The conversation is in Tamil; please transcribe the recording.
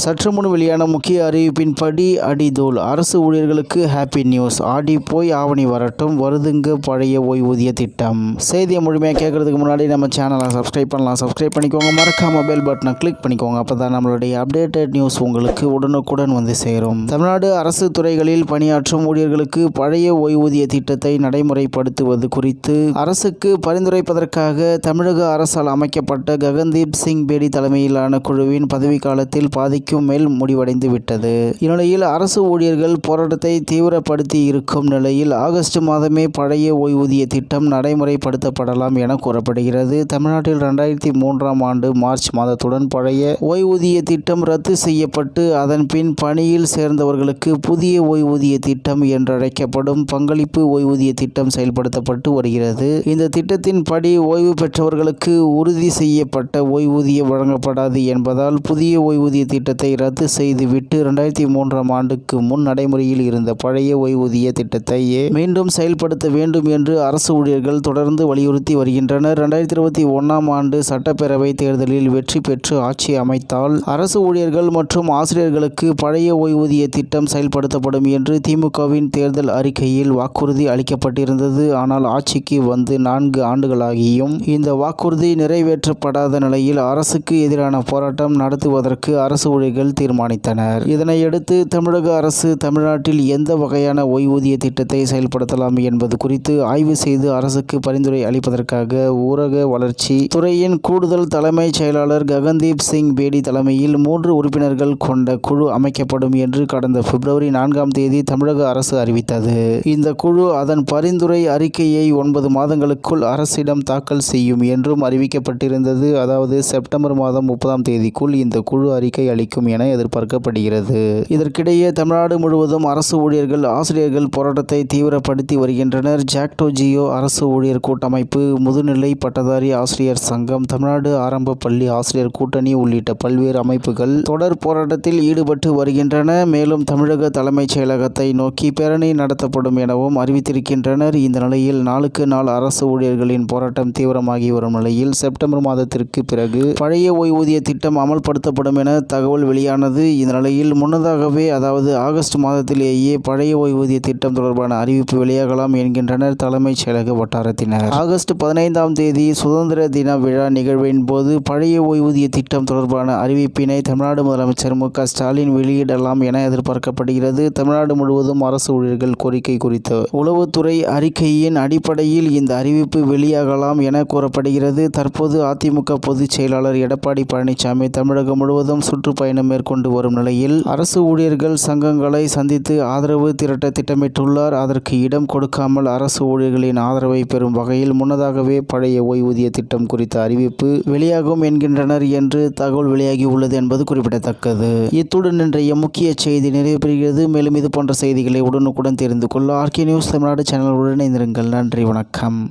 சற்று முன் வெளியான முக்கிய அறிவிப்பின்படி அடிதோல் அரசு ஊழியர்களுக்கு ஹாப்பி நியூஸ் ஆடி போய் ஆவணி வரட்டும். வருதுங்க பழைய ஓய்வூதிய திட்டம். செய்தியை முழுமையாக கேட்கறதுக்கு முன்னாடி நம்ம சேனலை சப்ஸ்கிரைப் பண்ணலாம். சப்ஸ்கிரைப் பண்ணிக்கோங்க. மறக்காம பெல் பட்டனை கிளிக் பண்ணிக்கோங்க. அப்போ தான் நம்மளுடைய அப்டேட்டட் நியூஸ் உங்களுக்கு உடனுக்குடன் வந்து சேரும். தமிழ்நாடு அரசு துறைகளில் பணியாற்றும் ஊழியர்களுக்கு பழைய ஓய்வூதிய திட்டத்தை நடைமுறைப்படுத்துவது குறித்து அரசுக்கு பரிந்துரைப்பதற்காக தமிழக அரசால் அமைக்கப்பட்ட ககன்தீப் சிங் பேடி தலைமையிலான குழுவின் பதவிக்காலத்தில் பாதிக்கும் மேல் முடிவடைந்து விட்டது. இந்நிலையில் அரசு ஊழியர்கள் போராட்டத்தை தீவிரப்படுத்தி இருக்கும் நிலையில் ஆகஸ்ட் மாதமே பழைய ஓய்வூதிய திட்டம் நடைமுறைப்படுத்தப்படலாம் என கூறப்படுகிறது. தமிழ்நாட்டில் இரண்டாயிரத்தி மூன்றாம் ஆண்டு மார்ச் மாதத்துடன் பழைய ஓய்வூதிய திட்டம் ரத்து செய்யப்பட்டு அதன் பின் பணியில் சேர்ந்தவர்களுக்கு புதிய ஓய்வூதிய திட்டம் என்றழைக்கப்படும் பங்களிப்பு ஓய்வூதிய திட்டம் செயல்படுத்தப்பட்டு வருகிறது. இந்த திட்டத்தின் படி ஓய்வு பெற்றவர்களுக்கு உறுதி செய்யப்பட்ட ஓய்வூதியம் வழங்கப்படாது என்பதால் புதிய ஓய்வூதிய திட்டத்தை ரத்து செய்துவிட்டு இரண்டாயிரத்தி மூன்றாம் ஆண்டுக்கு முன் நடைமுறையில் இருந்த பழைய ஓய்வூதிய திட்டத்தையே மீண்டும் செயல்படுத்த வேண்டும் என்று அரசு ஊழியர்கள் தொடர்ந்து வலியுறுத்தி வருகின்றனர். இரண்டாயிரத்தி இருபத்தி ஒன்றாம் ஆண்டு சட்டப்பேரவை தேர்தலில் வெற்றி பெற்று ஆட்சி அமைத்தால் அரசு ஊழியர்கள் மற்றும் ஆசிரியர்களுக்கு பழைய ஓய்வூதிய திட்டம் செயல்படுத்தப்படும் என்று திமுகவின் தேர்தல் அறிக்கையில் வாக்குறுதி அளிக்கப்பட்டிருந்தது. ஆனால் ஆட்சிக்கு வந்து நான்கு ஆண்டுகளாகியும் இந்த வாக்குறுதி நிறைவேற்றப்படாத நிலையில் அரசுக்கு எதிரான போராட்டம் நடத்துவதற்கு அரசு ஊழியர்கள் தீர்மானித்தனர். இதனையடுத்து தமிழக அரசு தமிழ்நாட்டில் எந்த வகையான ஓய்வூதிய திட்டத்தை செயல்படுத்தலாம் என்பது குறித்து ஆய்வு செய்து அரசுக்கு பரிந்துரை அளிப்பதற்காக ஊரக வளர்ச்சி துறையின் கூடுதல் தலைமைச் செயலாளர் ககன்தீப் சிங் பேடி தலைமையில் மூன்று உறுப்பினர்கள் கொண்ட குழு அமைக்கப்படும் என்று கடந்த பிப்ரவரி நான்காம் தேதி தமிழக அரசு அறிவித்தது. இந்த குழு அதன் பரிந்துரை அறிக்கையை ஒன்பது மாதங்களுக்குள் அரசிடம் தாக்கல் செய்யும் என்றும் அறிவிக்கப்பட்டிருந்தது. அதாவது செப்டம்பர் மாதம் முப்பதாம் தேதிக்குள் இந்த குழு அறிக்கை அளிக்கும் என எதிர்பார்க்கப்படுகிறது. இதற்கிடையே தமிழ்நாடு முழுவதும் அரசு ஊழியர்கள் ஆசிரியர்கள் போராட்டத்தை தீவிரப்படுத்தி வருகின்றனர். ஜாக்டோ ஜியோ அரசு ஊழியர் கூட்டமைப்பு முதுநிலை பட்டதாரி ஆசிரியர் சங்கம் தமிழ்நாடு ஆரம்ப பள்ளி ஆசிரியர் கூட்டணி உள்ளிட்ட பல்வேறு அமைப்புகள் தொடர் போராட்டத்தில் ஈடுபட்டு வருகின்றன. மேலும் தமிழக தலைமைச் செயலகத்தை நோக்கி பேரணி நடத்தப்படும் எனவும் அறிவித்திருக்கின்றனர். இந்த நிலையில் நாளுக்கு நாள் அரசு ஊழியர்களின் போராட்டம் தீவிரமாகி வரும் நிலையில் செப்டம்பர் மாதத்திற்கு பிறகு பழைய ஓய்வூதிய திட்டம் அமல்படுத்தப்படும் என தகவல் வெளியானது இந்த நிலையில் முன்னதாகவே அதாவது ஆகஸ்ட் மாதத்திலேயே பழைய ஓய்வூதிய திட்டம் தொடர்பான அறிவிப்பு வெளியாகலாம் என்கின்றனர் தலைமைச் செயலக வட்டாரத்தினர். ஆகஸ்ட் பதினைந்தாம் தேதி சுதந்திர தின விழா நிகழ்வின் போது பழைய ஓய்வூதிய திட்டம் தொடர்பான அறிவிப்பினை தமிழ்நாடு முதலமைச்சர் மு. க. ஸ்டாலின் வெளியிடலாம் என எதிர்பார்க்கப்படுகிறது. தமிழ்நாடு முழுவதும் அரசு ஊழியர்கள் கோரிக்கை குறித்த உளவுத்துறை அறிக்கையின் அடிப்படையில் இந்த அறிவிப்பு வெளியாகலாம் என கூறப்படுகிறது. தற்போது அதிமுக பொதுச் செயலாளர் எடப்பாடி பழனிசாமி தமிழகம் முழுவதும் சுற்றுப்பயணம் மேற்கொண்டு வரும் நிலையில் அரசு ஊழியர்கள் சங்கங்களை சந்தித்து ஆதரவு திரட்ட திட்டமிட்டுள்ளார். அதற்கு இடம் கொடுக்காமல் அரசு ஊழியர்களின் ஆதரவை பெறும் வகையில் முன்னதாகவே பழைய ஓய்வூதிய திட்டம் குறித்த அறிவிப்பு வெளியாகும் என்கின்றனர் என்று தகவல் வெளியாகி உள்ளது என்பது குறிப்பிடத்தக்கது. இத்துடன் இன்றைய முக்கிய செய்தி நிறைவு பெறுகிறது மேலும் இது போன்ற செய்திகளை உடனுக்குடன் தெரிந்து கொள்ள ஆர்கே நியூஸ் தமிழ்நாடு சேனலுடன் இணைந்திருங்கள். நன்றி வணக்கம்.